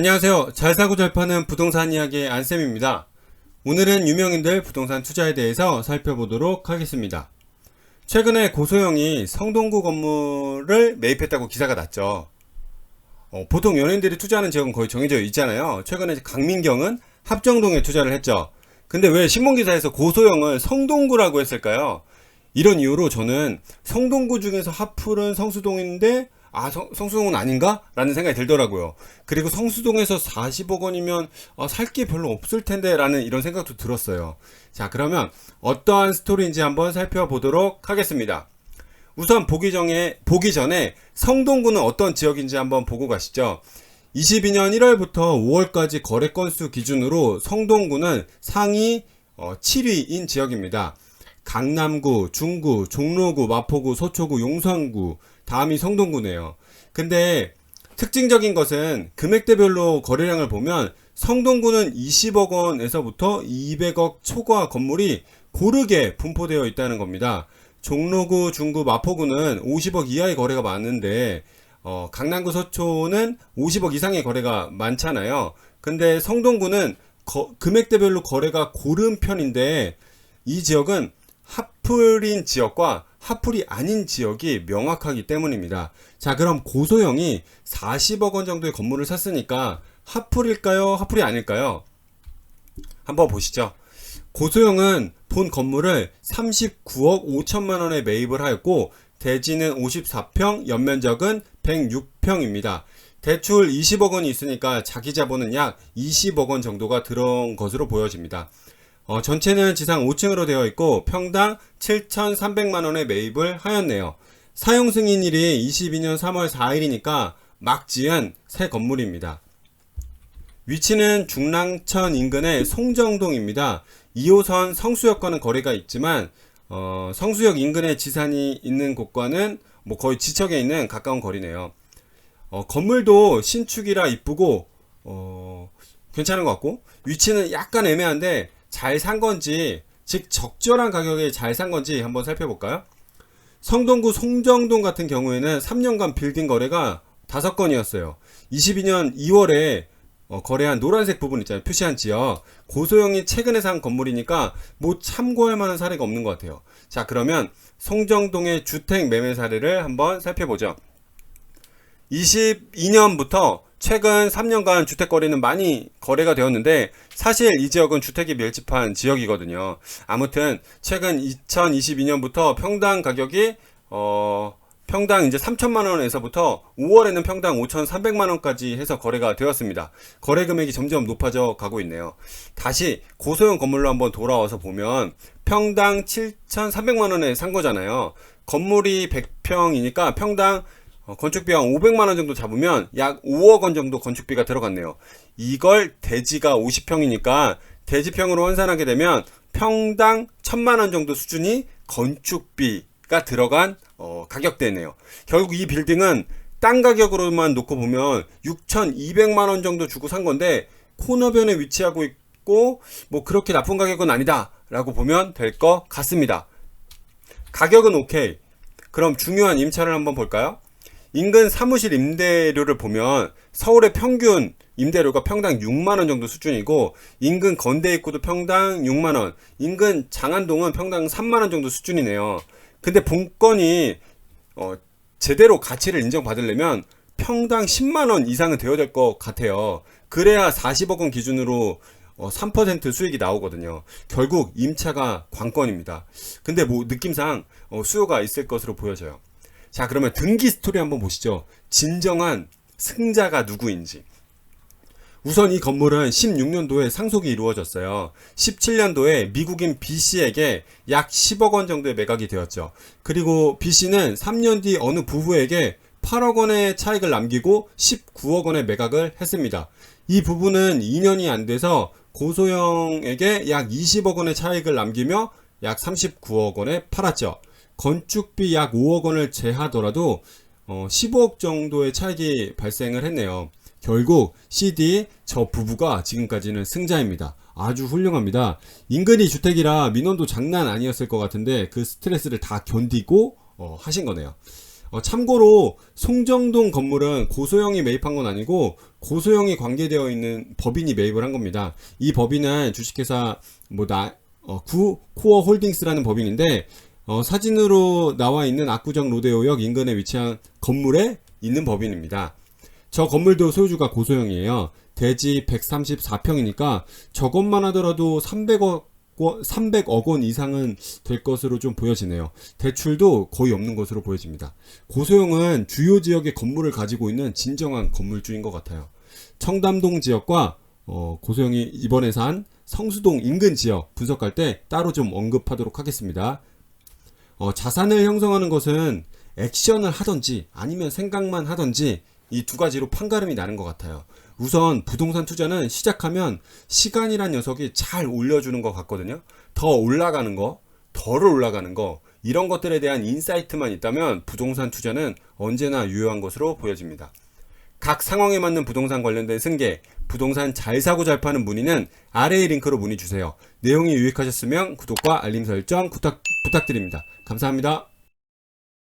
안녕하세요. 잘 사고 잘 파는 부동산 이야기의 안쌤입니다. 오늘은 유명인들 부동산 투자에 대해서 살펴보도록 하겠습니다. 최근에 고소영이 성동구 건물을 매입했다고 기사가 났죠. 어, 보통 연예인들이 투자하는 지역은 거의 정해져 있잖아요. 최근에 강민경은 합정동에 투자를 했죠. 근데 왜 신문기사에서 고소영을 성동구라고 했을까요? 이런 이유로 저는 성동구 중에서 하풀은 성수동인데 아 성, 성수동은 아닌가? 라는 생각이 들더라고요. 그리고 성수동에서 40억 원이면 아, 살게 별로 없을 텐데 라는 이런 생각도 들었어요. 자 그러면 어떠한 스토리인지 한번 살펴보도록 하겠습니다. 우선 보기 전에, 보기 전에 성동구는 어떤 지역인지 한번 보고 가시죠. 22년 1월부터 5월까지 거래 건수 기준으로 성동구는 상위 어, 7위인 지역입니다. 강남구, 중구, 종로구, 마포구, 서초구, 용산구, 다음이 성동구네요. 근데 특징적인 것은 금액대별로 거래량을 보면 성동구는 20억 원에서부터 200억 초과 건물이 고르게 분포되어 있다는 겁니다. 종로구, 중구, 마포구는 50억 이하의 거래가 많은데 어, 강남구 서초는 50억 이상의 거래가 많잖아요. 근데 성동구는 거- 금액대별로 거래가 고른 편인데 이 지역은 하풀인 지역과 하풀이 아닌 지역이 명확하기 때문입니다. 자, 그럼 고소영이 40억 원 정도의 건물을 샀으니까 하풀일까요? 하풀이 아닐까요? 한번 보시죠. 고소영은 본 건물을 39억 5천만 원에 매입을 하였고 대지는 54평, 연면적은 106평입니다. 대출 20억 원이 있으니까 자기 자본은 약 20억 원 정도가 들어온 것으로 보여집니다. 어, 전체는 지상 5층으로 되어 있고 평당 7,300만 원에 매입을 하였네요. 사용 승인일이 22년 3월 4일이니까 막 지은 새 건물입니다. 위치는 중랑천 인근의 송정동입니다. 2호선 성수역과는 거리가 있지만 어, 성수역 인근에 지산이 있는 곳과는 뭐 거의 지척에 있는 가까운 거리네요. 어, 건물도 신축이라 이쁘고 어, 괜찮은 것 같고 위치는 약간 애매한데 잘 산 건지 즉 적절한 가격에 잘 산 건지 한번 살펴볼까요? 성동구 송정동 같은 경우에는 3년간 빌딩 거래가 5건이었어요. 22년 2월에 어, 거래한 노란색 부분 있잖아요. 표시한 지역. 고소영이 최근에 산 건물이니까 뭐 참고할 만한 사례가 없는 것 같아요. 자, 그러면 송정동의 주택 매매 사례를 한번 살펴보죠. 22년부터 최근 3년간 주택 거래는 많이 거래가 되었는데 사실 이 지역은 주택이 밀집한 지역이거든요. 아무튼 최근 2022년부터 평당 가격이 어 평당 이제 3천만 원에서부터 5월에는 평당 5,300만 원까지 해서 거래가 되었습니다. 거래 금액이 점점 높아져 가고 있네요. 다시 고소형 건물로 한번 돌아와서 보면 평당 7,300만 원에 산 거잖아요. 건물이 100평이니까 평당 어, 건축비 한 500만 원 정도 잡으면 약 5억 원 정도 건축비가 들어갔네요. 이걸 대지가 50평이니까 대지평으로 환산하게 되면 평당 1000만 원 정도 수준이 건축비가 들어간 어, 가격대네요. 결국 이 빌딩은 땅 가격으로만 놓고 보면 6,200만 원 정도 주고 산 건데 코너변에 위치하고 있고 뭐 그렇게 나쁜 가격은 아니다라고 보면 될 것 같습니다. 가격은 오케이. 그럼 중요한 임차를 한번 볼까요? 인근 사무실 임대료를 보면 서울의 평균 임대료가 평당 6만 원 정도 수준이고 인근 건대 입구도 평당 6만 원, 인근 장안동은 평당 3만 원 정도 수준이네요. 근데 본건이 어, 제대로 가치를 인정받으려면 평당 10만 원 이상은 되어야 될 것 같아요. 그래야 40억 원 기준으로 어, 3% 수익이 나오거든요. 결국 임차가 관건입니다. 근데 뭐 느낌상 어, 수요가 있을 것으로 보여져요. 자, 그러면 등기 스토리 한번 보시죠. 진정한 승자가 누구인지. 우선 이 건물은 16년도에 상속이 이루어졌어요. 17년도에 미국인 B씨에게 약 10억 원 정도의 매각이 되었죠. 그리고 B씨는 3년 뒤 어느 부부에게 8억 원의 차익을 남기고 19억 원의 매각을 했습니다. 이 부부는 2년이 안 돼서 고소영에게 약 20억 원의 차익을 남기며 약 39억 원에 팔았죠. 건축비 약 5억 원을 제하더라도 어, 15억 정도의 차익이 발생을 했네요. 결국 CD 저 부부가 지금까지는 승자입니다. 아주 훌륭합니다. 인근이 주택이라 민원도 장난 아니었을 것 같은데 그 스트레스를 다 견디고 어, 하신 거네요. 어, 참고로 송정동 건물은 고소영이 매입한 건 아니고 고소영이 관계되어 있는 법인이 매입을 한 겁니다. 이 법인은 주식회사 뭐나 어, 구 코어 홀딩스라는 법인인데 어, 사진으로 나와 있는 압구정 로데오역 인근에 위치한 건물에 있는 법인입니다. 저 건물도 소유주가 고소영이에요. 대지 134평이니까 저것만 하더라도 300억 300억 원 이상은 될 것으로 좀 보여지네요. 대출도 거의 없는 것으로 보여집니다. 고소영은 주요 지역의 건물을 가지고 있는 진정한 건물주인 것 같아요. 청담동 지역과 어, 고소영이 이번에 산 성수동 인근 지역 분석할 때 따로 좀 언급하도록 하겠습니다. 어, 자산을 형성하는 것은 액션을 하던지 아니면 생각만 하던지 이 두 가지로 판가름이 나는 것 같아요. 우선 부동산 투자는 시작하면 시간이란 녀석이 잘 올려주는 것 같거든요. 더 올라가는 거, 덜 올라가는 거, 이런 것들에 대한 인사이트만 있다면 부동산 투자는 언제나 유효한 것으로 보여집니다. 각 상황에 맞는 부동산 관련된 승계, 부동산 잘 사고 잘 파는 문의는 아래의 링크로 문의 주세요. 내용이 유익하셨으면 구독과 알림 설정 부탁, 부탁드립니다. 감사합니다.